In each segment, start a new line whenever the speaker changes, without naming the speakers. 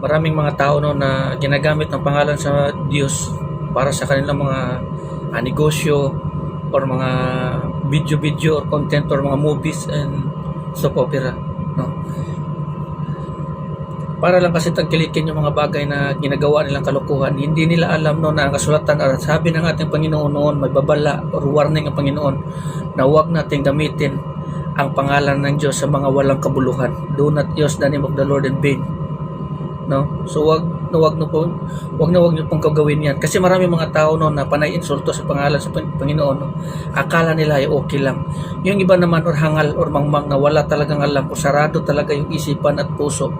maraming mga tao no na ginagamit ng pangalan sa Diyos para sa kanilang mga ah, negosyo or mga video-video or content or mga movies and soap opera no. Para lang kasi tangkilikin yung mga bagay na ginagawa nilang kalokohan hindi nila alam no na ang kasulatan at sabi ng ating Panginoon noon may babala or warning ang Panginoon na huwag nating gamitin ang pangalan ng Diyos sa mga walang kabuluhan. Do not use the name of the Lord in vain no? So wag na wag no po wag na wag niyo pong gagawin yan. Kasi marami mga tao no na panay insulto sa pangalan sa Pang- Panginoon no? akala nila ay okay lang. Yung iba naman or hangal or mangmang na wala talagang alam o sarado talaga yung isipan at puso.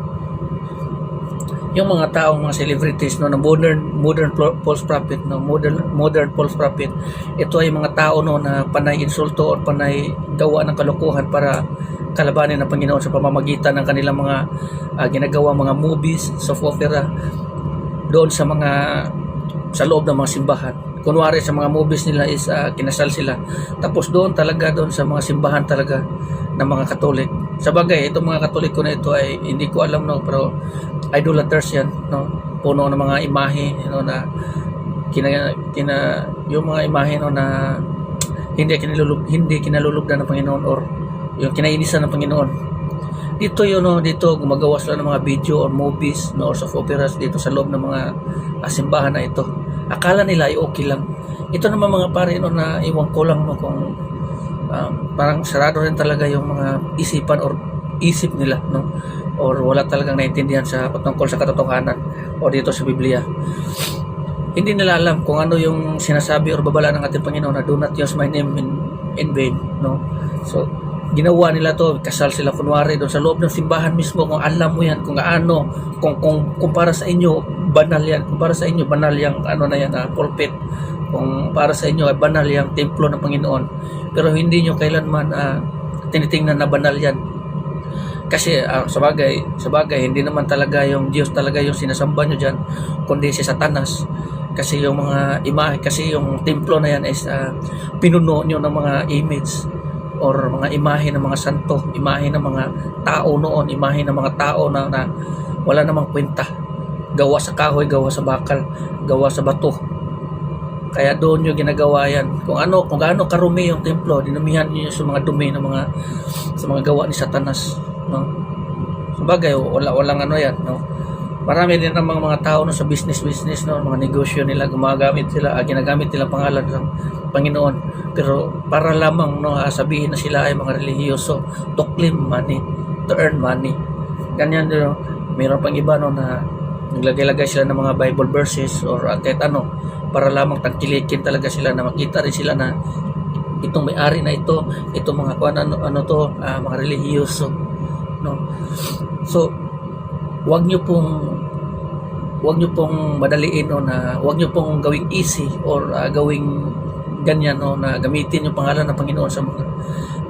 Yung mga taong mga celebrities no na modern modern false prophet no modern modern false prophet ito ay mga tao no na panay insulto or panay gawa ng kalokohan para kalabanin ng Panginoon sa pamamagitan ng kanilang mga ah, ginagawa mga movies soap opera doon sa mga sa loob ng mga simbahan. Kunwari sa mga movies nila is ah, kinasal sila. Tapos doon talaga doon sa mga simbahan talaga ng mga katolik sa bagay itong mga katoliko na ito ay hindi ko alam no pero idolaters yan no. Puno ng mga imahe no na kina, kina yung mga imahe no na hindi kinalulug hindi kinalulugdan ng Panginoon or yung kinainisan ng Panginoon. Dito yun no dito gumagawa sila ng mga video or movies no or soap operas dito sa loob ng mga ah, simbahan na ito. Akala nila ay okay lang. Ito naman mga pare no na iwan ko lang no kung ah, parang sarado rin talaga yung mga isipan or isip nila no or wala talagang naintindihan sa patungkol sa katotohanan o dito sa Biblia. Hindi nila alam kung ano yung sinasabi or babala ng ating Panginoon na do not use my name in, in vain no. So ginawa nila to kasal sila kunwari doon sa loob ng simbahan mismo kung alam mo yan kung ano kung kung, kung para sa inyo banal yan. Kung para sa inyo banal yung ano na yan ah, pulpit. Kung para sa inyo ay banal yung templo ng Panginoon. Pero hindi nyo kailanman ah, tinitingnan na banal yan. Kasi ah, sa bagay sa bagay hindi naman talaga yung Diyos talaga yung sinasamba nyo dyan kundi si Satanas. Kasi yung mga imahe kasi yung templo na yan is ah, pinuno nyo ng mga image or mga imahe ng mga santo, imahe ng mga tao noon, imahe ng mga tao na, na wala namang kwenta. Gawa sa kahoy, gawa sa bakal, gawa sa bato. Kaya doon yung ginagawa yan. Kung ano, kung gaano karumi yung templo, dinumihan niyo sa mga dumi ng mga sa mga gawa ni Satanas, no? Sabagay, wala walang ano yan, no? Marami din namang mga tao no, sa business business no, mga negosyo nila gumagamit sila, ah, ginagamit nila pangalan ng Panginoon. Pero para lamang no, ah, sabihin na sila ay mga relihiyoso to claim money, to earn money. Ganyan din, no? mayroon pang iba no, na naglagay-lagay sila ng mga Bible verses or ah, kahit ano para lamang tangkilikin talaga sila na makita rin sila na itong may-ari na ito, itong mga kuan ano, ano to, ah, mga relihiyoso. No? So, wag niyo pong wag niyo pong madaliin no na wag niyo pong gawing easy or ah, gawing ganyan no na gamitin yung pangalan ng Panginoon sa mga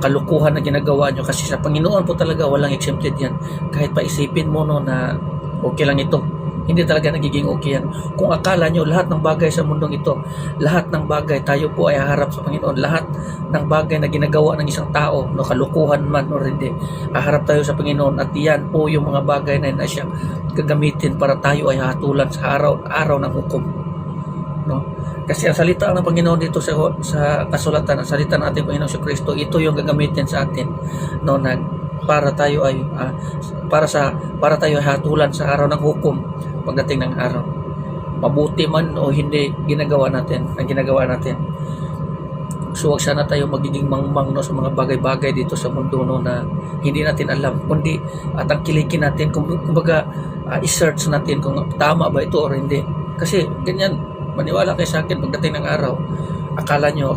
kalukuhan na ginagawa nyo kasi sa Panginoon po talaga walang exempted yan. Kahit pa isipin mo no na okay lang ito hindi talaga nagiging okay yan. Kung akala nyo lahat ng bagay sa mundong ito lahat ng bagay tayo po ay haharap sa Panginoon. Lahat ng bagay na ginagawa ng isang tao no kalukuhan man or hindi haharap tayo sa Panginoon. At yan po yung mga bagay na, na siya gagamitin para tayo ay hatulan sa araw araw ng hukom no? Kasi ang salita ng Panginoon dito sa sa kasulatan ang salita ng ating Panginoon sa Kristo ito yung gagamitin sa atin no na para tayo ay ah, para sa para tayo ay hatulan sa araw ng hukom pagdating ng araw mabuti man o hindi ginagawa natin ang ginagawa natin So wag sana tayo magiging mangmang no, sa mga bagay-bagay dito sa mundo no, na hindi natin alam. Kundi at ang kilikin natin, kung, kumbaga ah, i-search natin kung tama ba ito or hindi. Kasi ganyan, maniwala kayo sa akin pagdating ng araw. Akala nyo,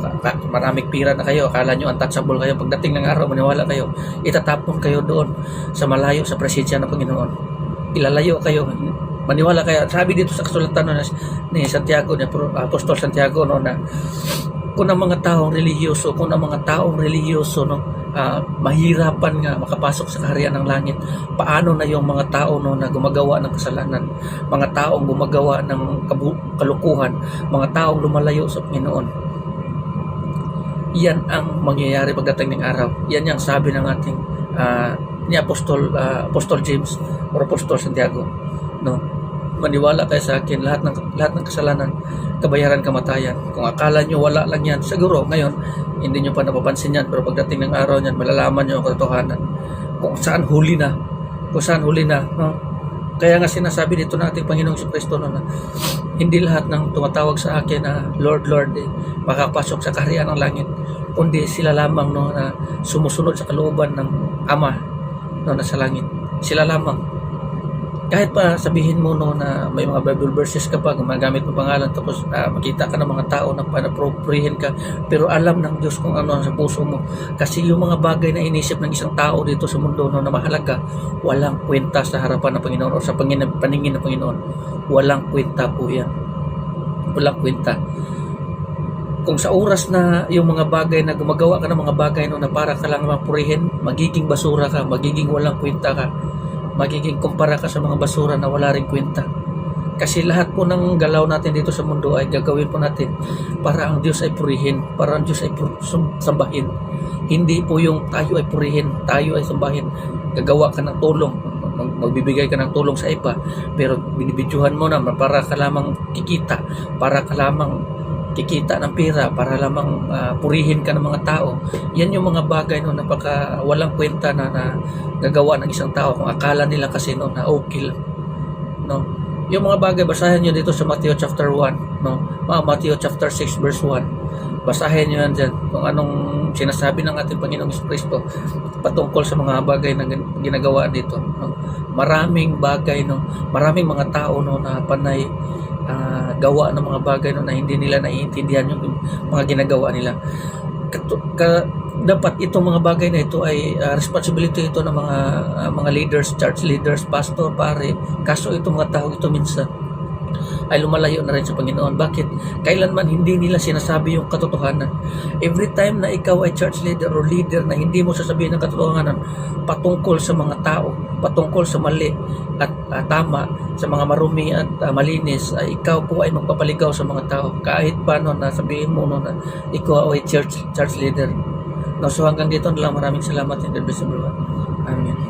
maraming pira na kayo, akala nyo untouchable kayo. Pagdating ng araw, maniwala kayo, itatapon kayo doon sa malayo sa presensya ng Panginoon. Ilalayo kayo, maniwala kayo. Sabi dito sa kasulatan no, ni Santiago, ni Apostol Santiago, no, na kung ang mga taong relihiyoso, kung ang mga taong relihiyoso no, ah, mahirapan nga makapasok sa kaharian ng langit, paano na yung mga tao no na gumagawa ng kasalanan, mga taong gumagawa ng kalukuhan, mga taong lumalayo sa Panginoon. Yan ang mangyayari pagdating ng araw. Yan yung sabi ng ating ah, ni Apostol ah, Apostol James or Apostol Santiago no? Maniwala kayo sa akin lahat ng lahat ng kasalanan kabayaran kamatayan. Kung akala nyo wala lang yan siguro ngayon hindi nyo pa napapansin yan. Pero pagdating ng araw niyan malalaman nyo ang katotohanan. Kung saan huli na. Kung saan huli na no? Kaya nga sinasabi dito ng ating Panginoong si Kristo no, na hindi lahat ng tumatawag sa akin na Lord, Lord, eh, makapasok sa kaharian ng langit, kundi sila lamang no, na sumusunod sa kalooban ng Ama no, na sa langit. Sila lamang. Kahit pa sabihin mo no, na may mga Bible verses ka pa, gumagamit mo pangalan, tapos ah, makita ka ng mga tao na panaproprihin ka, pero alam ng Diyos kung ano sa puso mo. Kasi yung mga bagay na inisip ng isang tao dito sa mundo no, na mahalaga, walang kwenta sa harapan ng Panginoon o sa pangin- paningin ng Panginoon. Walang kwenta po yan. Walang kwenta. Kung sa oras na yung mga bagay na gumagawa ka ng mga bagay no, na para ka lang mapurihin, magiging basura ka, magiging walang kwenta ka, magiging kumpara ka sa mga basura na wala rin kwenta. Kasi lahat po ng galaw natin dito sa mundo ay gagawin po natin para ang Diyos ay purihin, para ang Diyos ay sambahin. Hindi po yung tayo ay purihin, tayo ay sambahin. Gagawa ka ng tulong, mag- magbibigay ka ng tulong sa iba, pero binibidyohan mo na para ka lamang kikita, para ka lamang kikita ng pera, para lamang ah, purihin ka ng mga tao. Yan yung mga bagay no, napaka walang kwenta na, na gagawa ng isang tao kung akala nila kasi no, na okay lang. No? Yung mga bagay, basahin nyo dito sa Matthew chapter 1, no? Mga Matthew chapter 6 verse 1. Basahin nyo yan dyan kung anong sinasabi ng ating Panginoong Kristo patungkol sa mga bagay na gin- ginagawa dito. No? Maraming bagay, no? maraming mga tao no, na panay ah, gawa ng mga bagay no, na hindi nila naiintindihan yung mga ginagawa nila. Katu- ka, dapat itong mga bagay na ito ay ah, responsibility ito ng mga ah, mga leaders, church leaders, pastor, pare. Kaso itong mga tao ito minsan ay lumalayo na rin sa Panginoon. Bakit? Kailanman hindi nila sinasabi yung katotohanan. Every time na ikaw ay church leader or leader na hindi mo sasabihin ng katotohanan patungkol sa mga tao, patungkol sa mali at ah, tama, sa mga marumi at ah, malinis, ay ikaw po ay magpapaligaw sa mga tao. Kahit paano na sabihin mo no, na ikaw ay church, church leader. No, so hanggang dito na lang maraming salamat and God. Amen.